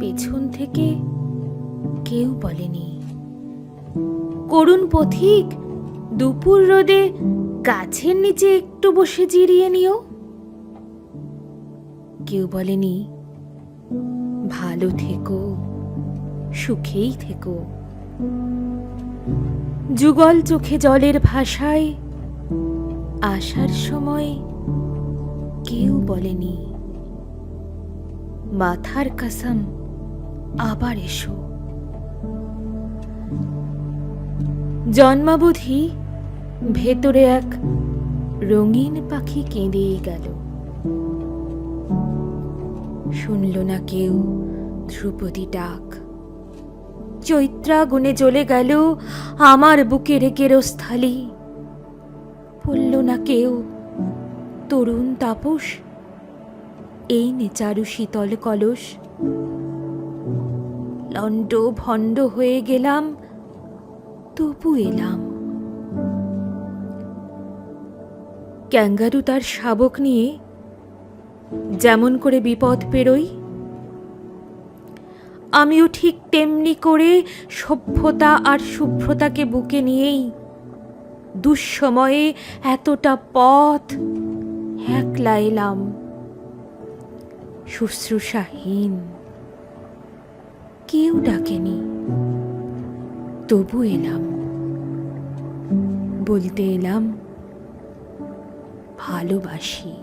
পেছন থেকে কেউ বলেনি। করুণ পথিক, দুপুর রোদে গাছের নিচে একটু বসে জিরিয়ে নিও। কেউ বলেনি, ভালো থেকো, সুখেই থেকো। যুগল চোখে জলের ভাষায়, আসার সময় কেউ বলেনি। মাথার কাসম, আবার এসো। জন্মাবধি ভেতরে এক রঙিন পাখি কেঁদেই গেল। শুনল না কেউ ধ্রুপদী ডাক। চৈত্রা গুনে জ্বলে গেল আমার বুকের কেরস্থালি। বলল না কেউ, তরুণ তাপস এই নে চারু শীতল কলস। লণ্ড ভণ্ড হয়ে গেলাম, তবু এলাম। ক্যাঙ্গারু তার শাবক নিয়ে যেমন করে বিপদ পেরোই, আমিও ঠিক তেমনি করে সভ্যতা আর শুভ্রতাকে বুকে নিয়েই দুঃসময়ে এতটা পথ একলা এলাম। শুশ্রূষাহীন। কেউ ডাকেনি। তবু এলাম। বলতে এলাম ভালোবাসি।